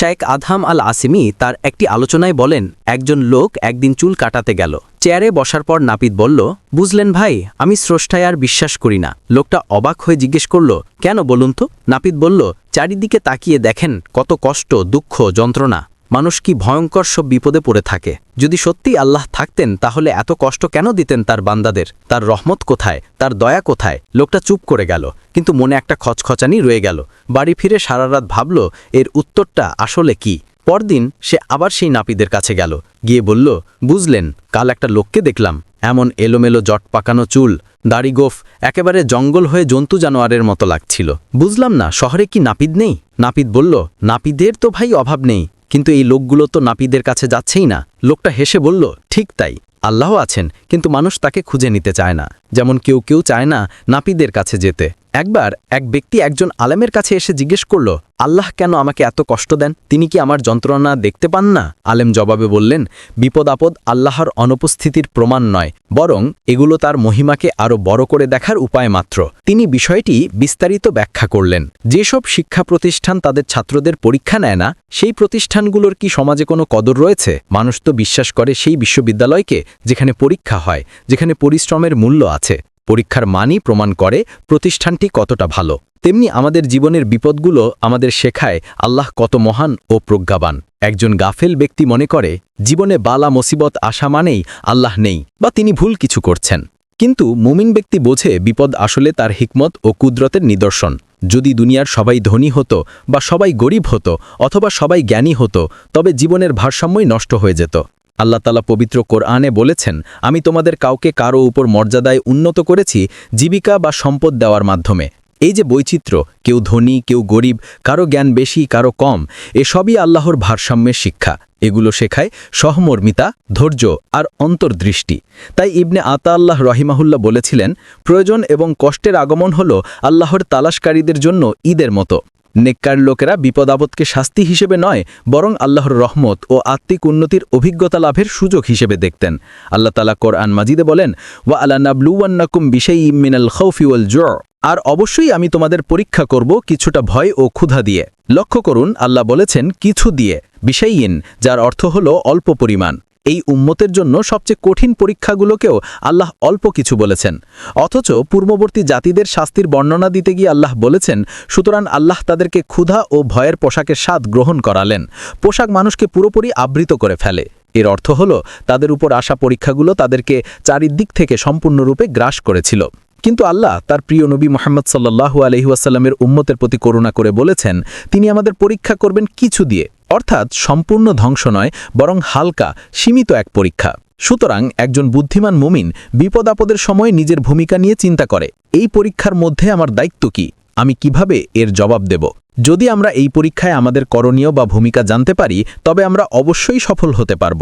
Sheikh Adham আল আসিমি তার একটি আলোচনায় বলেন, একজন লোক একদিন চুল কাটাতে গেল। চেয়ারে বসার পর নাপিত বলল, বুঝলেন ভাই, আমি স্রষ্টায় আর বিশ্বাস করি না। লোকটা অবাক হয়ে জিজ্ঞেস করল, কেন বলুন তো? নাপিত বলল, চারিদিকে তাকিয়ে দেখেন কত কষ্ট, দুঃখ, যন্ত্রণা। মানুষ কি ভয়ঙ্কর সব বিপদে পড়ে থাকে? যদি সত্যি আল্লাহ থাকতেন, তাহলে এত কষ্ট কেন দিতেন তার বান্দাদের? তার রহমত কোথায়? তার দয়া কোথায়? লোকটা চুপ করে গেল, কিন্তু মনে একটা খচখচানি রয়ে গেল। বাড়ি ফিরে সারা রাত ভাবল, এর উত্তরটা আসলে কি? পরদিন সে আবার সেই নাপিদের কাছে গেল, গিয়ে বলল, বুঝলেন, কাল একটা লোককে দেখলাম। এমন এলোমেলো জট পাকানো চুল, দাড়ি গোফ, একেবারে জঙ্গল হয়ে জন্তু জানোয়ারের মতো লাগছিল। বুঝলাম না, শহরে কি নাপিদ নেই? নাপিদ বলল নাপিদের তো ভাই অভাব নেই। কিন্তু এই লোকগুলো তো নাপিদের কাছে যাচ্ছেই না। লোকটা হেসে বলল, ঠিক তাই আল্লাহ আছেন, কিন্তু মানুষ তাকে খুঁজে নিতে চায় না। যেমন কেউ কেউ চায় না নাপিদের কাছে যেতে। একবার এক ব্যক্তি একজন আলেমের কাছে এসে জিজ্ঞেস করল, আল্লাহ কেন আমাকে এত কষ্ট দেন? তিনি কি আমার যন্ত্রণা দেখতে পান না? আলেম জবাবে বললেন, বিপদ আপদ আল্লাহর অনুপস্থিতির প্রমাণ নয়, বরং এগুলো তার মহিমাকে আরও বড় করে দেখার উপায় মাত্র। তিনি বিষয়টি বিস্তারিত ব্যাখ্যা করলেন, যেসব শিক্ষা প্রতিষ্ঠান তাদের ছাত্রদের পরীক্ষা নেয় না, সেই প্রতিষ্ঠানগুলোর কি সমাজে কোনো কদর রয়েছে? মানুষ তো বিশ্বাস করে সেই বিশ্ববিদ্যালয়কে যেখানে পরীক্ষা হয়, যেখানে পরিশ্রমের মূল্য আছে। পরীক্ষার মানই প্রমাণ করে প্রতিষ্ঠানটি কতটা ভালো। তেমনি আমাদের জীবনের বিপদগুলো আমাদের শেখায় আল্লাহ কত মহান ও প্রজ্ঞাবান। একজন গাফেল ব্যক্তি মনে করে, জীবনে বালা মুসিবত আসা মানেই আল্লাহ নেই বা তিনি ভুল কিছু করছেন। কিন্তু মুমিন ব্যক্তি বোঝে বিপদ আসলে তার হিকমত ও কুদরতের নিদর্শন। যদি দুনিয়ার সবাই ধনী হতো বা সবাই গরিব হতো অথবা সবাই জ্ঞানী হতো, তবে জীবনের ভারসাম্যই নষ্ট হয়ে যেত। আল্লাহ তালা পবিত্র কোরআনে বলেছেন, আমি তোমাদের কাউকে কারও উপর মর্যাদায় উন্নত করেছি জীবিকা বা সম্পদ দেওয়ার মাধ্যমে। এই যে বৈচিত্র্য, কেউ ধনী, কেউ গরিব, কারও জ্ঞান বেশি, কারও কম, এসবই আল্লাহর ভারসাম্যের শিক্ষা। এগুলো শেখায় সহমর্মিতা, ধৈর্য আর অন্তর্দৃষ্টি। তাই ইবনে আতা আল্লাহ রহিমাহুল্লা বলেছিলেন, প্রয়োজন এবং কষ্টের আগমন হল আল্লাহর তালাশকারীদের জন্য ঈদের মতো। নেককার লোকেরা বিপদ আপদকে শাস্তি হিসেবে নয়, বরং আল্লাহর রহমত ও আত্মিক উন্নতির অভিজ্ঞতা লাভের সুযোগ হিসেবে দেখতেন। আল্লাহ তালা কোরআন মাজিদে বলেন ওয়া আল্লাহ নাবলুয়ান্নাকুম বিষয় ইমিনাল খৌফিউল জ আর অবশ্যই আমি তোমাদের পরীক্ষা করব কিছুটা ভয় ও ক্ষুধা দিয়ে। লক্ষ্য করুন, আল্লাহ বলেছেন, কিছু দিয়ে বিষয়ইন যার অর্থ হল অল্প পরিমাণ। এই উম্মতের জন্য সবচেয়ে কঠিন পরীক্ষাগুলোকেও আল্লাহ অল্প কিছু বলেছেন। অথচ পূর্ববর্তী জাতিদের শাস্তির বর্ণনা দিতে গিয়ে আল্লাহ বলেছেন, সুতরাং আল্লাহ তাদেরকে ক্ষুধা ও ভয়ের পোশাকের স্বাদ গ্রহণ করালেন। পোশাক মানুষকে পুরোপুরি আবৃত করে ফেলে। এর অর্থ হল, তাদের উপর আসা পরীক্ষাগুলো তাদেরকে চারিদিক থেকে সম্পূর্ণরূপে গ্রাস করেছিল। কিন্তু আল্লাহ তার প্রিয় নবী মোহাম্মদ সাল্লাহু আলহিউসাল্লামের উম্মতের প্রতি করুণা করে বলেছেন, তিনি আমাদের পরীক্ষা করবেন কিছু দিয়ে। অর্থাৎ সম্পূর্ণ ধ্বংস নয়, বরং হালকা, সীমিত এক পরীক্ষা। সুতরাং একজন বুদ্ধিমান মুমিন বিপদ আপদের সময় নিজের ভূমিকা নিয়ে চিন্তা করে, এই পরীক্ষার মধ্যে আমার দায়িত্ব কি? আমি কীভাবে এর জবাব দেব? যদি আমরা এই পরীক্ষায় আমাদের করণীয় বা ভূমিকা জানতে পারি, তবে আমরা অবশ্যই সফল হতে পারব।